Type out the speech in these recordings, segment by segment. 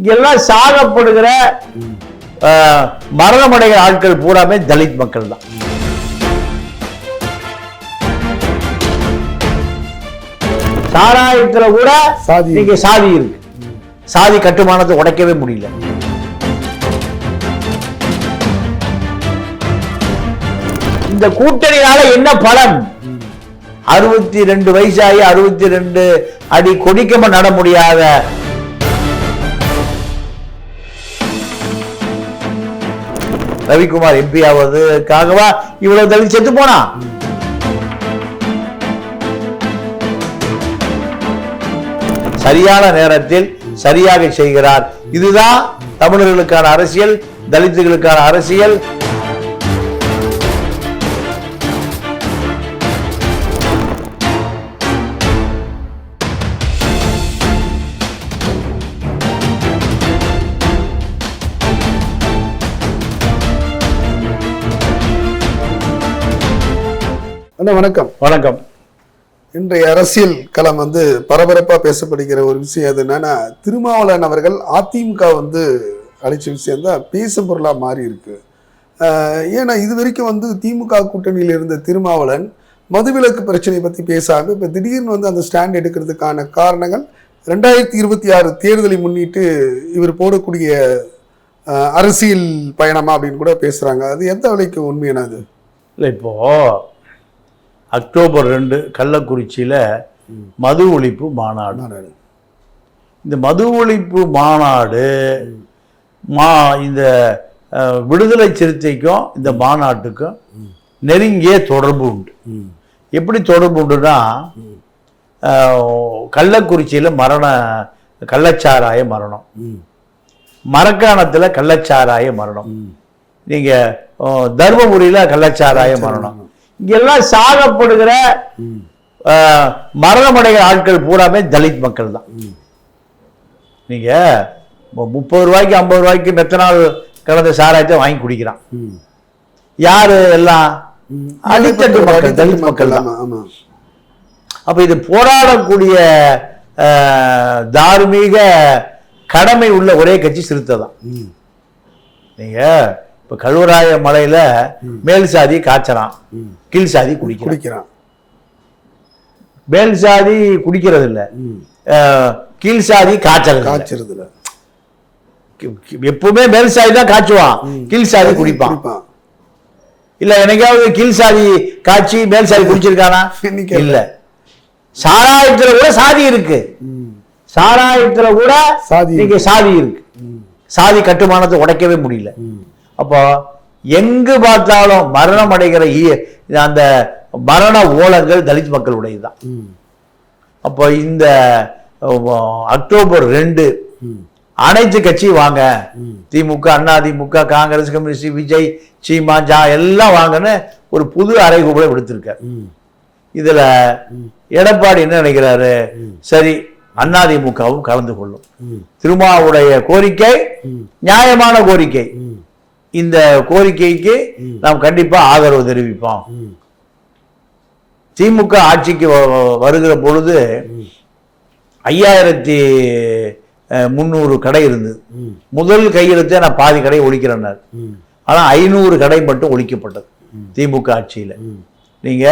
இங்கெல்லாம் சாகப்படுகிற மரணமடைகிற ஆட்கள் பூராமே தலித் மக்கள் தான். சாராயத்துல கூட சாதி. நீங்க சாதி இருக்கு. சாதி கட்டுமானத்தை உடைக்கவே முடியல. இந்த கூட்டணியால என்ன பலன்? அறுபத்தி ரெண்டு வயசாகி அறுபத்தி ரெண்டு அடி கொடிக்கம நட முடியாத ரவிக்குமார் எம்பி ஆவதுக்காகவா இவ்வளவு தள்ளி செத்து போனா? சரியான நேரத்தில் சரியாக செய்கிறார். இதுதான் தமிழர்களுக்கான அரசியல் தலித்துகளுக்கான அரசியல். அண்ணா வணக்கம். வணக்கம். இன்றைய அரசியல் களம் வந்து பரபரப்பா பேசப்படுகிற ஒரு விஷயம் அது என்னன்னா திருமாவளவன் அவர்கள் அதிமுக வந்து அழைச்ச விஷயம் தான் பேசும் பொருளா மாறி இருக்கு. ஏன்னா இது வரைக்கும் வந்து திமுக கூட்டணியில் இருந்த திருமாவளவன் மதுவிலக்கு பிரச்சனை பத்தி பேசாம இப்ப திடீர்னு வந்து அந்த ஸ்டாண்ட் எடுக்கிறதுக்கான காரணங்கள் ரெண்டாயிரத்தி இருபத்தி ஆறு தேர்தலை முன்னிட்டு இவர் போடக்கூடிய அரசியல் பயணமா அப்படின்னு கூட பேசுறாங்க. அது எந்த வரைக்கும் உண்மையானது இல்லை இப்போ அக்டோபர் ரெண்டு கள்ளக்குறிச்சியில மது ஒழிப்பு மாநாடு. இந்த மது ஒழிப்பு மாநாடு மா. இந்த விடுதலை சிறுத்தைக்கும் இந்த மாநாட்டுக்கும் நெருங்கிய தொடர்பு உண்டு. எப்படி தொடர்பு உண்டுன்னா கள்ளக்குறிச்சியில மரண கள்ளச்சாராய மரணம். மரக்காணத்துல கள்ளச்சாராய மரணம். நீங்க அஹ், தர்மபுரியில கள்ளச்சாராய மரணம். இங்கெல்லாம் சாகப்படுகிற மரணமடைகிற ஆட்கள் பூராமே தலித் மக்கள் தான். நீங்க மு- முப்பது ரூபாய்க்கு ஐம்பது ரூபாய்க்கு மெத்தனால் கலந்த சாராயத்தை வாங்கி குடிக்கிறான். யாரு எல்லாம்? அடித்தட்டு மக்கள் தலித் மக்கள் தான். அப்ப இது போராடக்கூடிய தார்மீக கடமை உள்ள ஒரே கட்சி சிறுத்தை தான். ம். இப்ப கழுவராய மலையில மேல் சாதி காய்ச்சறான் கீழ் சாதி குடிக்கிறான் குடிக்கிறான் மேல் சாதி குடிக்கிறது இல்ல கீழ் சாதி காய்ச்சல் இல்ல. காய்ச்சறதுல கி- கி- எப்பவுமே மேல் சாதி தான் காய்ச்சுவான். கீழ் சாதி குடிப்பான். இல்ல எனக்காவது கீழ் சாதி காய்ச்சி மேல் சாதி குடிச்சிருக்கானா? இல்ல. சாராயத்துல கூட சாதி இருக்கு. சாராயத்துல கூட சாதி இருக்கு. சாதி கட்டுமானத்தை உடைக்கவே முடியல. அப்போ எங்கு பார்த்தாலும் மரணம் அடைகிற அந்த மரண ஓலங்கள் தலித் மக்களுடையதுதான். ம். அப்போ இந்த அக்டோபர் ரெண்டு அனைத்து கட்சி வாங்க. திமுக அண்ணா திமுக காங்கிரஸ் கம்யூனிஸ்ட் விஜய் சீமா ஜா எல்லாம் வாங்கன்னு ஒரு புது அறைகூட விடுத்திருக்கார். ம். இதுல எடப்பாடி என்ன நினைக்கிறாரு? சரி அதிமுகவும் கலந்து கொள்ளும். திருமாவுடைய கோரிக்கை நியாயமான கோரிக்கை. இந்த கோரிக்கைக்கு நாம் கண்டிப்பா ஆதரவு தெரிவிப்போம். திமுக ஆட்சிக்கு வருகிற பொழுது ஐயாயிரத்தி முந்நூறு கடை இருந்தது. முதல் கையெழுத்தே நான் பாதி கடை ஒழிக்கிறேன்னார் ம். ஆனா ஐநூறு கடை மட்டும் ஒழிக்கப்பட்டது திமுக ஆட்சியில ம். நீங்க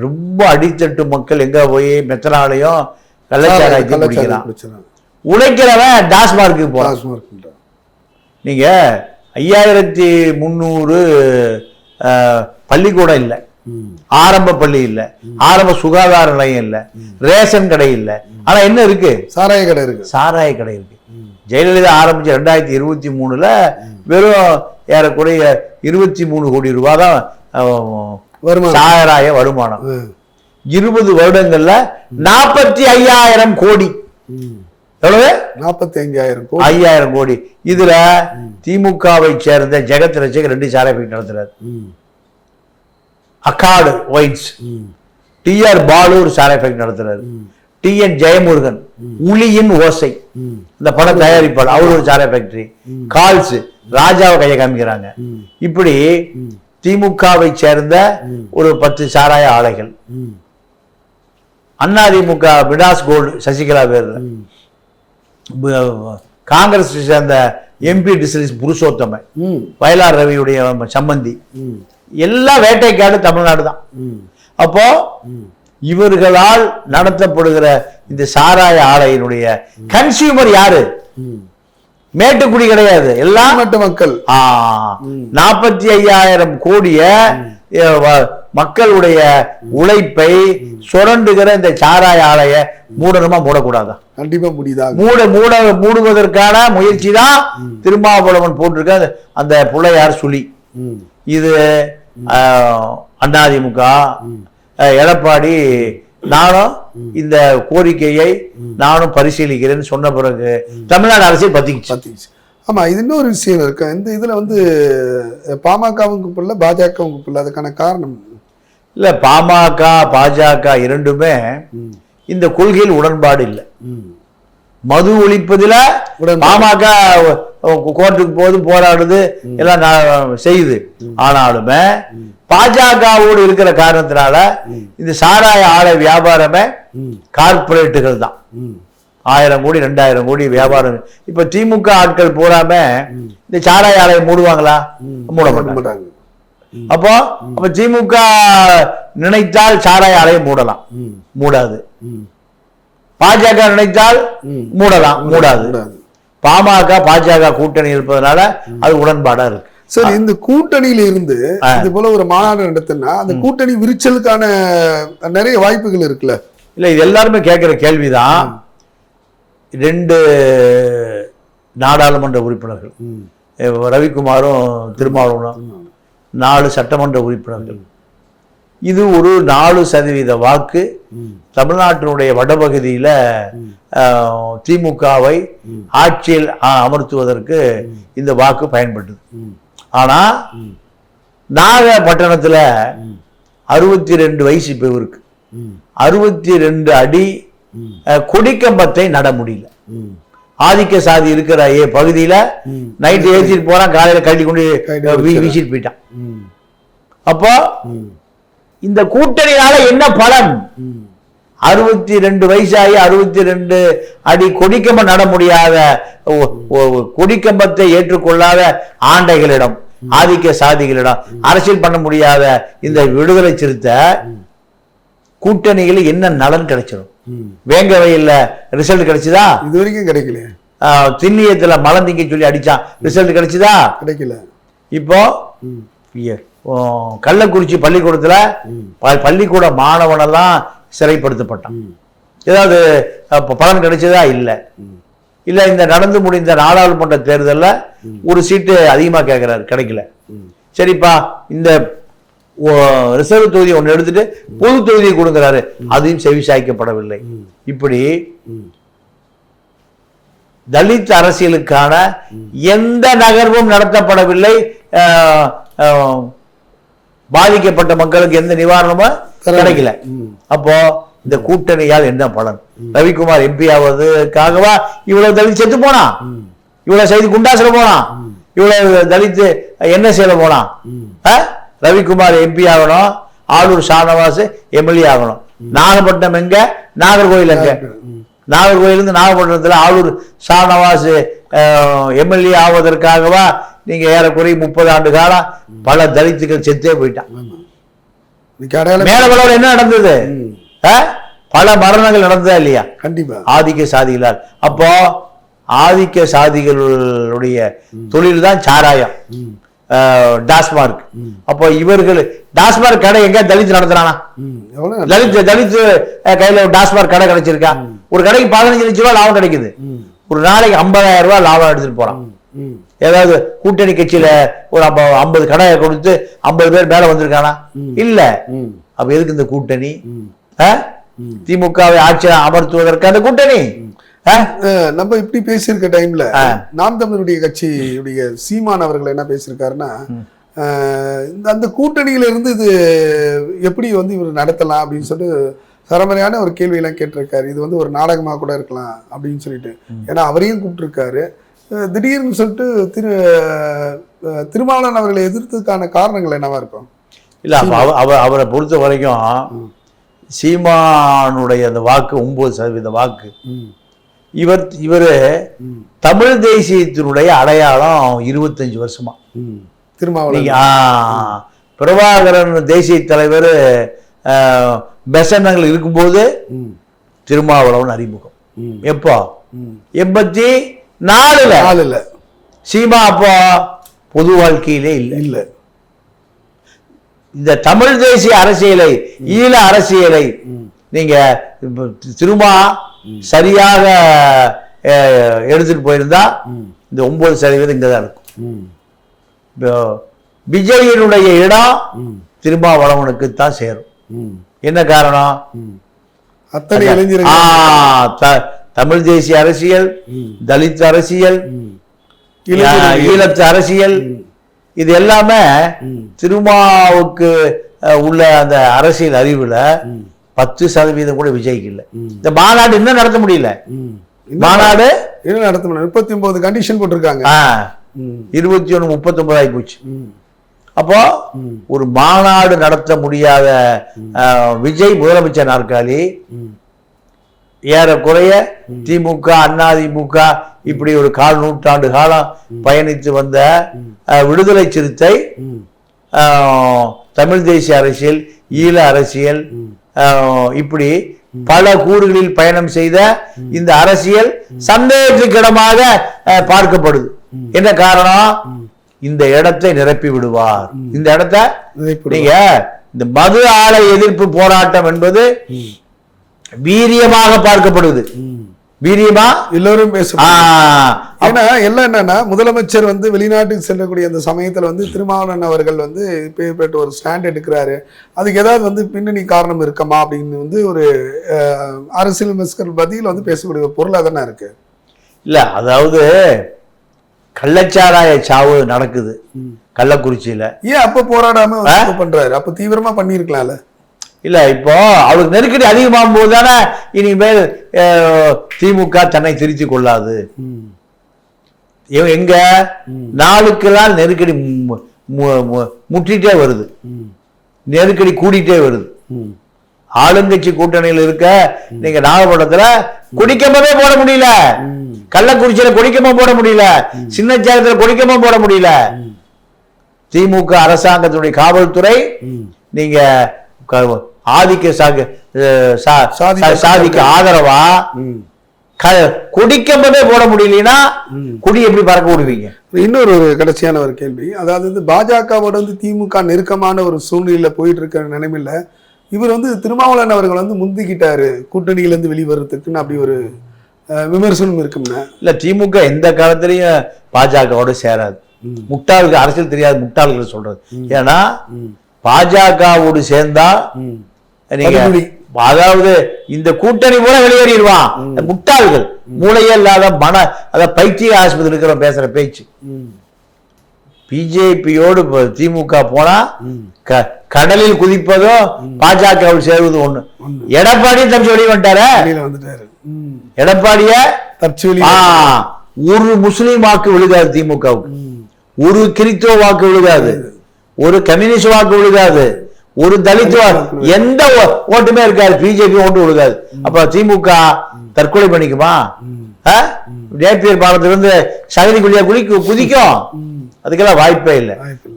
ரொம்ப அடித்தட்டு மக்கள் எங்க போய் மெத்தனாலையும் கள்ளச்சாராயத்தையும் குடிக்கிறான். உழைக்கிறவன் டாஸ்மார்க்கு போறான் டாஸ்மார்க்ன்றான். ஐயாயிரத்தி முந்நூறு பள்ளிக்கூடம் இல்லை. ஆரம்ப பள்ளி இல்லை. ஆரம்ப சுகாதார நிலையம் இல்லை. ரேஷன் கடை இல்லை. ஆனா என்ன இருக்கு? சாராய கடை இருக்கு. சாராய கடை இருக்கு. ஜெயலலிதா ஆரம்பிச்ச ரெண்டாயிரத்தி இருபத்தி மூணுல வெறும் ஏறக்குறைய இருபத்தி மூணு கோடி ரூபாய் தான் சாராய வருமானம். இருபது வருடங்கள்ல நாற்பத்தி ஐயாயிரம் கோடி. எவ்வளவு? நாற்பத்தி அஞ்சாயிரம் கோடி. ஐயாயிரம் கோடி. இதுல திமுகவை சேர்ந்த ஜெகத் ரசிகர் ரெண்டு ஃபேக்டரி நடத்துறாரு. அக்காடு ஒயிட்ஸ். டி ஆர் பாலு ஒரு சாராய ஃபேக்டரி நடத்துறாரு டி என் ஜெயமுருகன் உளியின் ஓசை. இந்த படம் தயாரிப்பாளர் அவர் ஒரு சாராய ஃபேக்டரி கால்ஸ் ராஜாவை கையை காமிக்கிறாங்க. இப்படி திமுகவை சேர்ந்த ஒரு பத்து சாராய ஆலைகள். ம். அதிமுக விடாஸ் கோல்டு சசிகலா பேர்ல ப- காங்கிரஸ் சேர்ந்த எம்பி டிஸ்ட்ரிக்ட் புருஷோத்தமன் ம். வயலார் ரவியுடைய சம்பந்தி. எல்லா வேட்டைக்காடு தமிழ்நாடு தான். அப்போ இவர்களால் நடத்தப்படுகிற இந்த சாராய ஆலையினுடைய கன்சியூமர் யாரு? மேட்டுக்குடி கிடையாது. எல்லாம் நாட்டு மக்கள் நாற்பத்தி ஐயாயிரம் கோடிய மக்களுடைய உழைப்பை சுரண்டுகிற இந்த சாராய ஆலைய மூடணுமா மூடக்கூடாதா? கண்டிப்பா முடியுதாக மூட மூட மூடுவதற்கான முயற்சி தான் திருமாவளவன் போட்டிருக்க அந்த- பிள்ளையார் சுழி. இது அதிமுக எடப்பாடி நானும் இந்த கோரிக்கையை நானும் பரிசீலிக்கிறேன்னு சொன்ன பிறகு தமிழ்நாடு அரசியல் பத்திக்குச்சு. பத்திச்சு ஆமா இது இன்னொரு விஷயம் இருக்கு. இந்த இதுல வந்து பாமகவும் குப்பில்ல பாஜகவும் குப்பில்ல அதுக்கான காரணம்? இல்ல பாமக பாஜக இரண்டுமே இந்த கொள்கையில் உடன்பாடு இல்லை. மது ஒழிப்பதுல. பாமக கோர்ட்டுக்கு போது போராடுது எல்லாம் செய்யுது. ஆனாலுமே பாஜகவோடு இருக்கிற காரணத்தினால இந்த சாராய ஆலை வியாபாரமே ம். கார்ப்பரேட்டுகள் தான். ஆயிரம் கோடி ரெண்டாயிரம் கோடி வியாபாரம். இப்ப திமுக ஆட்கள் பூராம இந்த சாராய ஆலையை மூடுவாங்களா மூட மாட்டாங்க. அப்போ அப்ப திமுக நினைத்தால் சாராய ஆலையை மூடலாம் மூடாது. பாஜக நினைத்தால். மூடலாம். மூடாது. பாமக பாஜக கூட்டணி இருப்பதனால அது உடன்பாடா இருக்கு. சரி இந்த கூட்டணியில இருந்து. இது போல ஒரு மாநாடு நடத்தினா அந்த கூட்டணி விரிச்சலுக்கான நிறைய வாய்ப்புகள் இருக்குல்ல? இல்ல இது எல்லாருமே கேட்கிற கேள்விதான். ரெண்டு நாடாளுமன்ற உறுப்பினர்கள். ரவிக்குமாரும் திருமாவளவனும் நாலு சட்டமன்ற உறுப்பினர்கள். இது ஒரு நாலு சதவீத வாக்கு. தமிழ்நாட்டினுடைய வடபகுதியில திமுகவை ஆட்சியில் அமர்த்துவதற்கு இந்த வாக்கு பயன்பட்டது ம். ஆனா நாகப்பட்டினத்துல அறுபத்தி ரெண்டு வயசு இப்போ இருக்கு. அறுபத்தி ரெண்டு அடி கொடிக்கம்பத்தை நட முடியல. ஆதிக்க சாதி இருக்கிற ஏ பகுதியில. நைட்டு ஏற்றிட்டு போறான் காலையில கட்டி கொண்டு. வீசிட்டு போயிட்டான். அப்போ. இந்த கூட்டணியால என்ன பலன். அறுபத்தி ரெண்டு வயசாகி அறுபத்தி ரெண்டு அடி கொடிக்கம்பம் நட முடியாத கொடிக்கம்பத்தை ஏற்றுக்கொள்ளாத ஆண்டைகளிடம் ஆதிக்க சாதிகளிடம் அரசியல் பண்ண முடியாத இந்த விடுதலை சிறுத்தை கூட்டணியில் என்ன நலன் கிடைச்சிடும். வேங்க வயல்ல ரிசல்ட் கிடைச்சதா? இது வரைக்கும் கிடைக்கல திண்ணியத்துல மலந்திங்க சொல்லி அடிச்சான். ரிசல்ட் கிடைச்சதா? கிடைக்கல. இப்போ கள்ளக்குறிச்சி பள்ளிக்கூடத்துல பள்ளிக்கூட மாணவனெல்லாம் சிறைப்படுத்தப்பட்டான். ஏதாவது பலன் கிடைச்சதா? இல்லை. இல்ல இந்த நடந்து முடிந்த நாடாளுமன்ற தேர்தல்ல ஒரு சீட்டு அதிகமா கேட்கிறாரு கிடைக்கல. சரிப்பா இந்த ரிசர்வ் தொகுதி ஒன்று எடுத்துட்டு பொது தொகுதியை கொடுங்கிறாரு. அதையும் செவிசாய்க்கப்படவில்லை. இப்படி ம். தலித் அரசியலுக்கான எந்த நகர்வும் நடத்தப்படவில்லை. பாதிக்கப்பட்ட மக்களுக்கு எந்த நிவாரணமும் கிடைக்கல. அப்போ இந்த கூட்டணியால் என்ன பலன்? ரவிக்குமார் எம்பி ஆவதுக்காகவா இவ்வளவு தலித் செத்து போனான் இவ்வளவு செய்தி குண்டாசில போனான் இவ்வளவு தலித் என்ன செய்யல ம். ஆ? ரவிக்குமார் எம்பி ஆகணும் ஆளூர் ஷானவாஸ் எம்எல்ஏ ஆகணும். நாகப்பட்டினம் எங்க? நாகர்கோயில் எங்க. நாகர்கோயிலிருந்து நாகப்பட்டினத்துல ஆளூர் ஷானவாஸ் எம்எல்ஏ ஆவதற்காகவா நீங்க ஏறக்குறைய முப்பது ஆண்டு காலம் பல தலித்துகள் செத்தே போயிட்டான் மேலவளவில் என்ன நடந்தது? பல மரணங்கள் நடந்ததா இல்லையா? கண்டிப்பா. ஆதிக்க சாதிகளால். அப்போ ஆதிக்க சாதிகளுடைய தொழில் தான் சாராயம். டாஸ்மார்க் அப்போ இவர்கள் டாஸ்மார்க் கடை எங்க தலித் நடத்துறானா? தலித் தலித் கையில ஒரு டாஸ்மார்க் கடை கிடைச்சிருக்கா? ஒரு கடைக்கு பதினஞ்சு லட்ச ரூபாய் லாபம் கிடைக்குது. ஒரு நாளைக்கு ஐம்பதாயிரம் ரூபாய் லாபம் எடுத்துட்டு போறான். ஏதாவது கூட்டணி கட்சியில ஒரு ஐம்பது கடையை கொடுத்து ஐம்பது பேர் மேல வந்திருக்கானா? இல்ல. அப்ப எதுக்கு இந்த கூட்டணி? திமுகவை ஆட்சியை அமர்த்துவதற்கு அந்த கூட்டணி. நம்ம இப்படி பேசியிருக்க டைம்ல நாம் தமிழருடைய கட்சியுடைய சீமான் அவர்கள் என்ன பேசியிருக்காருன்னா அந்த கூட்டணியில இருந்து இது எப்படி வந்து இவர் நடத்தலாம் அப்படின்னு சொல்லிட்டு சரமறையான ஒரு கேள்வியெல்லாம் கேட்டிருக்காரு. இது வந்து ஒரு நாடகமாக கூட இருக்கலாம் அப்படின்னு சொல்லிட்டு. ஏன்னா அவரையும் கூப்பிட்டுருக்காரு. திடீர்னு சொல்லிட்டு திரு திருமாவளவன் அவர்களை எதிர்த்ததுக்கான காரணங்கள் என்னவா இருக்கும்? இல்ல அப்ப அவ- அவ அவரை பொறுத்த வரைக்கும் சீமானுடைய அந்த வாக்கு ஒன்பது சதவீத வாக்கு. இவர் இவரு தமிழ் தேசியத்தினுடைய அடையாளம் இருபத்தஞ்சு வருஷமா. திருமாவளவன். பிரபாகரன் தேசிய தலைவர் பெசன்னங்கள் இருக்கும்போது. திருமாவளவன் அறிமுகம். எப்போ. எண்பத்தி நாலுல. இல்ல சீமா அப்போ பொது வாழ்க்கையிலே இல்லை. இல்ல. இந்த தமிழ் தேசிய அரசியலை ஈழ அரசியலை நீங்க திருமா சரியாக எடுத்துட்டு போயிருந்தா இந்த ஒன்பது சதவீதம் இங்கே தான் இருக்கும். ம். இப்போ விஜயனுடைய இடம். திருமாவளவனுக்கு தான் சேரும். ம். என்ன காரணம்? ம். அத்தனை இளைஞர்கள். த- தமிழ் தேசிய அரசியல் தலித் அரசியல் ஈழத்து அரசியல் இது எல்லாமே திருமாவுக்கு உள்ள அந்த அரசியல் அறிவுல பத்து சதவீதம் கூட விஜய்க்கு இல்லை. இந்த மாநாடு இன்னும் நடத்த முடியல. மாநாடு? என்ன நடத்த முடியும் முப்பத்தி ஒன்பது கண்டிஷன் போட்டிருக்காங்க. இருபத்தி ஒன்று முப்பத்தொன்பது ஆகி போச்சு. அப்போ ஒரு மாநாடு நடத்த முடியாத விஜய் முதலமைச்சர் நாற்காலி. ஏறக்குறைய திமுக அதிமுக இப்படி ஒரு கால் நூற்றாண்டு காலம் பயணித்து வந்த விடுதலை சிறுத்தை தமிழ் தேசிய அரசியல் ஈழ அரசியல் இப்படி பல கூறுகளில் பயணம் செய்த இந்த அரசியல் சந்தேகத்துக்கிடமாக பார்க்கப்படுது. என்ன காரணம்? இந்த இடத்தை நிரப்பி விடுவார். இந்த இடத்தை. நீங்க இந்த மது ஆலை எதிர்ப்பு போராட்டம் என்பது வீரியமாக பார்க்கப்படுது. வீரியமா? எல்லோரும் பேச ஏன்னா எல்லாம் என்னன்னா முதலமைச்சர் வந்து வெளிநாட்டுக்கு செல்லக்கூடிய அந்த சமயத்துல வந்து திருமாவளவன் அவர்கள் வந்து இப்பேற்பட்ட ஒரு ஸ்டாண்ட் எடுக்கிறாரு. அதுக்கு ஏதாவது வந்து பின்னணி காரணம் இருக்கமா அப்படின்னு வந்து ஒரு அரசியல் விமர்சகர்கள் பதில் வந்து பேசக்கூடிய ஒரு பொருளா தானே இருக்கு. இல்ல அதாவது கள்ளச்சாராய சாவு நடக்குது. கள்ளக்குறிச்சியில. ஏன் அப்ப போராடாம வந்து இப்ப பண்றாரு? அப்ப தீவிரமா பண்ணிருக்கலாம்ல இல்ல இப்போ அவளுக்கு நெருக்கடி அதிகமாகும் போது தானே இனிமேல் திமுக தன்னை திருத்திக் கொள்ளாது. எங்க? நாளுக்கு நாள் நெருக்கடி முற்றிட்டே வருது. நெருக்கடி கூடிட்டே வருது. ஆளுங்கட்சி கூட்டணியில் இருக்க நீங்க நாகப்பட்டினத்துல குடிக்கம்பமே போட முடியல. கள்ளக்குறிச்சியில குடிக்கம்பம் போட முடியல. சின்ன சேலத்துல குடிக்கம்பம் போட முடியல. திமுக அரசாங்கத்தினுடைய காவல்துறை நீங்க ஆதிக்க சாதிக்க ஆதரவா? குடிக்கம்பமே போட முடியலன்னா குடி எப்படி பறக்க விடுவீங்க? இன்னொரு ஒரு கடைசியான ஒரு கேள்வி. அதாவது வந்து பாஜகவோட வந்து திமுக நெருக்கமான ஒரு சூழ்நிலையில போயிட்டு இருக்கிற நிலைமையில இவர் வந்து திருமாவளவன் அவர்கள் வந்து முந்திக்கிட்டாரு கூட்டணியில இருந்து வெளிவரத்துக்குன்னு அப்படி ஒரு விமர்சனம் இருக்கும்னா இல்ல திமுக எந்த காலத்திலையும் பாஜகவோட சேராது. முட்டாள்கள் அரசியல் தெரியாத முட்டாள்கள் சொல்றது. ஏன்னா பாஜகவோடு சேர்ந்தா நீங்க. அதாவது இந்த கூட்டணி கூட வெளியேறிடுவான். முட்டாள்கள். மூளையே இல்லாத மன அத பைத்திய ஆஸ்பத்திரி இருக்கிற பேசுற பேச்சு. பிஜேபியோடு திமுக போனா க- கடலில் குதிப்பதும் பாஜகவில் சேருவது ஒண்ணு. எடப்பாடியும் தப்பிச்சு வெளியே வந்துட்டாரு. எடப்பாடிய? ஆ, ஒரு முஸ்லீம் வாக்கு விழுகாது திமுகவுக்கு. ஒரு கிறிஸ்துவ வாக்கு விழுகாது. ஒரு கம்யூனிஸ்ட் வாக்கு விழுகாது. ஒரு தலித் எந்த ஓட்டுமே இருக்காது. பிஜேபி ஓட்டு விழுகாது அப்ப திமுக தற்கொலை பண்ணிக்குமா? நேப்பியர் பாலத்திலிருந்து சகதிக்குள்ளியா குளிக்கு குதிக்கும். அதுக்கெல்லாம் வாய்ப்பே இல்லை.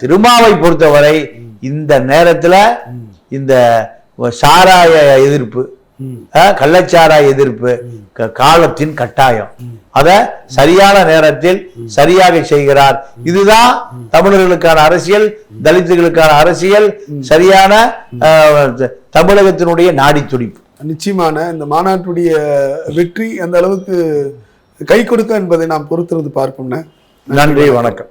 திருமாவை பொறுத்தவரை இந்த நேரத்துல இந்த சாராய எதிர்ப்பு கள்ளச்சாராய எதிர்ப்பு காலத்தின் கட்டாயம். அத சரியான நேரத்தில் சரியாக செய்கிறார். இதுதான் தமிழர்களுக்கான அரசியல் தலித்துகளுக்கான அரசியல் சரியான தமிழகத்தினுடைய நாடி துடிப்பு. நிச்சயமான இந்த மாநாட்டுடைய வெற்றி அந்த அளவுக்கு கை கொடுக்க என்பதை நாம் பொறுத்திருந்து பார்ப்போம்னா. நன்றி வணக்கம்.